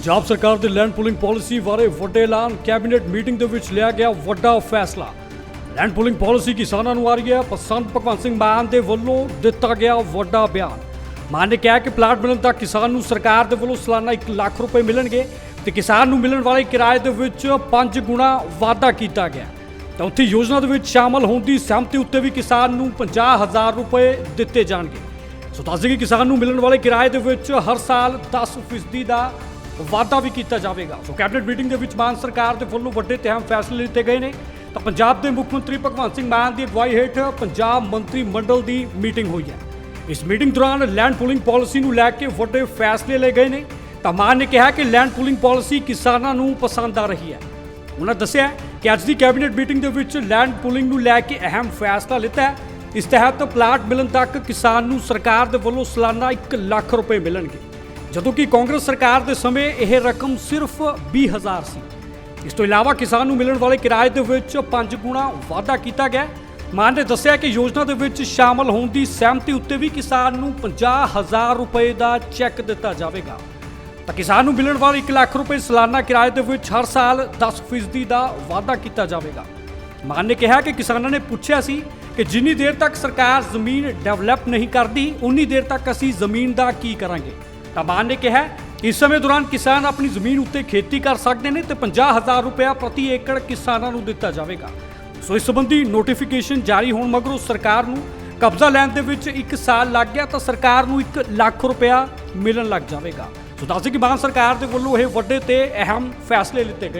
ਪੰਜਾਬ ਸਰਕਾਰ ਦੀ land pooling policy ਬਾਰੇ ਵੱਡੇ ਐਲਾਨ ਕੈਬਨਿਟ ਮੀਟਿੰਗ ਦੇ ਵਿੱਚ ਲਿਆ ਗਿਆ ਵੱਡਾ ਫੈਸਲਾ। ਲੈਂਡ ਪੂਲਿੰਗ ਪਾਲਿਸੀ ਕਿਸਾਨਾਂ ਨੂੰ ਆ ਰਹੀ ਹੈ ਪਸੰਦ ਭਗਵੰਤ ਸਿੰਘ ਮਾਨ ਦੇ ਵੱਲੋਂ ਦਿੱਤਾ ਗਿਆ ਵੱਡਾ ਬਿਆਨ। ਮਾਨ ਨੇ ਕਿਹਾ ਕਿ ਪਲਾਟ ਮਿਲਣ ਤੱਕ ਕਿਸਾਨ ਨੂੰ ਸਰਕਾਰ ਦੇ ਵੱਲੋਂ ਸਾਲਾਨਾ 1 ਲੱਖ ਰੁਪਏ ਮਿਲਣਗੇ ਤੇ ਕਿਸਾਨ ਨੂੰ ਮਿਲਣ ਵਾਲੇ ਕਿਰਾਏ ਦੇ ਵਿੱਚ 5 ਗੁਣਾ ਵਾਧਾ ਕੀਤਾ ਗਿਆ। ਤਾਂ ਉੱਥੇ ਯੋਜਨਾ ਦੇ ਵਿੱਚ ਸ਼ਾਮਲ ਹੋਣ ਦੀ ਸਹਿਮਤੀ ਉੱਤੇ ਵੀ ਕਿਸਾਨ ਨੂੰ 50000 ਰੁਪਏ ਦਿੱਤੇ ਜਾਣਗੇ। ਸੋ ਦੱਸ ਕਿ ਕਿਸਾਨ ਨੂੰ ਮਿਲਣ ਵਾਲੇ ਕਿਰਾਏ ਦੇ ਵਿੱਚ ਹਰ ਸਾਲ 10% ਦਾ ਵਾਧਾ ਵੀ ਕੀਤਾ ਜਾਵੇਗਾ। ਸੋ ਕੈਬਨਿਟ ਮੀਟਿੰਗ ਦੇ ਵਿੱਚ ਮਾਨ ਸਰਕਾਰ ਦੇ ਵੱਲੋਂ ਵੱਡੇ ਤੇ ਅਹਿਮ ਫੈਸਲੇ ਲਿੱਤੇ ਗਏ ਨੇ। ਤਾਂ ਪੰਜਾਬ ਦੇ ਮੁੱਖ ਮੰਤਰੀ ਭਗਵੰਤ ਸਿੰਘ ਮਾਨ ਦੀ ਅਗਵਾਈ ਹੇਠ ਪੰਜਾਬ ਮੰਤਰੀ ਮੰਡਲ ਦੀ ਮੀਟਿੰਗ ਹੋਈ ਹੈ। ਇਸ ਮੀਟਿੰਗ ਦੌਰਾਨ ਲੈਂਡ ਪੂਲਿੰਗ ਪਾਲਿਸੀ ਨੂੰ ਲੈ ਕੇ ਵੱਡੇ ਫੈਸਲੇ ਲਏ ਗਏ ਨੇ। ਤਾਂ ਮਾਨ ਨੇ ਕਿਹਾ ਕਿ ਲੈਂਡ ਪੂਲਿੰਗ ਪਾਲਿਸੀ ਕਿਸਾਨਾਂ ਨੂੰ ਪਸੰਦ ਆ ਰਹੀ ਹੈ। ਉਹਨਾਂ ਦੱਸਿਆ ਕਿ ਅੱਜ ਦੀ ਕੈਬਨਿਟ ਮੀਟਿੰਗ ਦੇ ਵਿੱਚ ਲੈਂਡ ਪੂਲਿੰਗ ਨੂੰ ਲੈ ਕੇ ਅਹਿਮ ਫੈਸਲਾ ਲਿੱਤਾ ਹੈ। ਇਸ ਤਹਿਤ ਪਲਾਟ ਮਿਲਣ ਤੱਕ ਕਿਸਾਨ ਨੂੰ ਸਰਕਾਰ ਦੇ ਵੱਲੋਂ ਸਾਲਾਨਾ 1 ਲੱਖ ਰੁਪਏ ਮਿਲਣਗੇ। ਜਦੋਂ ਕਿ ਕਾਂਗਰਸ ਸਰਕਾਰ ਦੇ ਸਮੇਂ ਇਹ ਰਕਮ ਸਿਰਫ 20000 ਸੀ। ਇਸ ਤੋਂ ਇਲਾਵਾ ਕਿਸਾਨ ਨੂੰ ਮਿਲਣ ਵਾਲੇ ਕਿਰਾਏ ਦੇ ਵਿੱਚ 5 ਗੁਣਾ ਵਾਧਾ ਕੀਤਾ ਗਿਆ। ਮਾਨ ਨੇ ਦੱਸਿਆ ਕਿ ਯੋਜਨਾ ਦੇ ਵਿੱਚ ਸ਼ਾਮਲ ਹੋਣ ਦੀ ਸਹਿਮਤੀ ਉੱਤੇ ਵੀ ਕਿਸਾਨ ਨੂੰ 50000 ਰੁਪਏ ਦਾ ਚੈੱਕ ਦਿੱਤਾ ਜਾਵੇਗਾ। ਤਾਂ ਕਿਸਾਨ ਨੂੰ ਮਿਲਣ ਵਾਲੇ 1 ਲੱਖ ਰੁਪਏ ਸਾਲਾਨਾ ਕਿਰਾਏ ਦੇ ਵਿੱਚ ਹਰ ਸਾਲ 10% ਦਾ ਵਾਧਾ ਕੀਤਾ ਜਾਵੇਗਾ। ਮਾਨ ਨੇ ਕਿਹਾ ਕਿ ਕਿਸਾਨਾਂ ਨੇ ਪੁੱਛਿਆ ਸੀ ਕਿ ਜਿੰਨੀ ਦੇਰ ਤੱਕ ਸਰਕਾਰ ਜ਼ਮੀਨ ਡਿਵੈਲਪ ਨਹੀਂ ਕਰਦੀ, ਉਨੀ ਦੇਰ ਤੱਕ ਅਸੀਂ ਜ਼ਮੀਨ ਦਾ ਕੀ ਕਰਾਂਗੇ। ਤਾਂ ਮਾਨ ਨੇ ਕਿਹਾ ਇਸ ਸਮੇਂ ਦੌਰਾਨ ਕਿਸਾਨ ਆਪਣੀ ਜ਼ਮੀਨ ਉੱਤੇ ਖੇਤੀ ਕਰ ਸਕਦੇ ਨੇ ਤੇ 50000 ਰੁਪਇਆ ਪ੍ਰਤੀ ਏਕੜ ਕਿਸਾਨਾਂ ਨੂੰ ਦਿੱਤਾ ਜਾਵੇਗਾ। ਸੋ ਇਸ ਸੰਬੰਧੀ ਨੋਟੀਫਿਕੇਸ਼ਨ ਜਾਰੀ ਹੋਣ ਮਗਰੋਂ ਸਰਕਾਰ ਨੂੰ ਕਬਜ਼ਾ ਲੈਣ ਦੇ ਵਿੱਚ 1 ਸਾਲ ਲੱਗ ਗਿਆ ਤਾਂ ਸਰਕਾਰ ਨੂੰ 1 ਲੱਖ ਰੁਪਇਆ ਮਿਲਣ ਲੱਗ ਜਾਵੇਗਾ। ਸੋ ਦੱਸ ਕਿ ਮਾਨ ਸਰਕਾਰ ਦੇ ਵੱਲੋਂ ਇਹ ਵੱਡੇ ਤੇ ਅਹਿਮ ਫੈਸਲੇ ਲਿੱਤੇ ਗਏ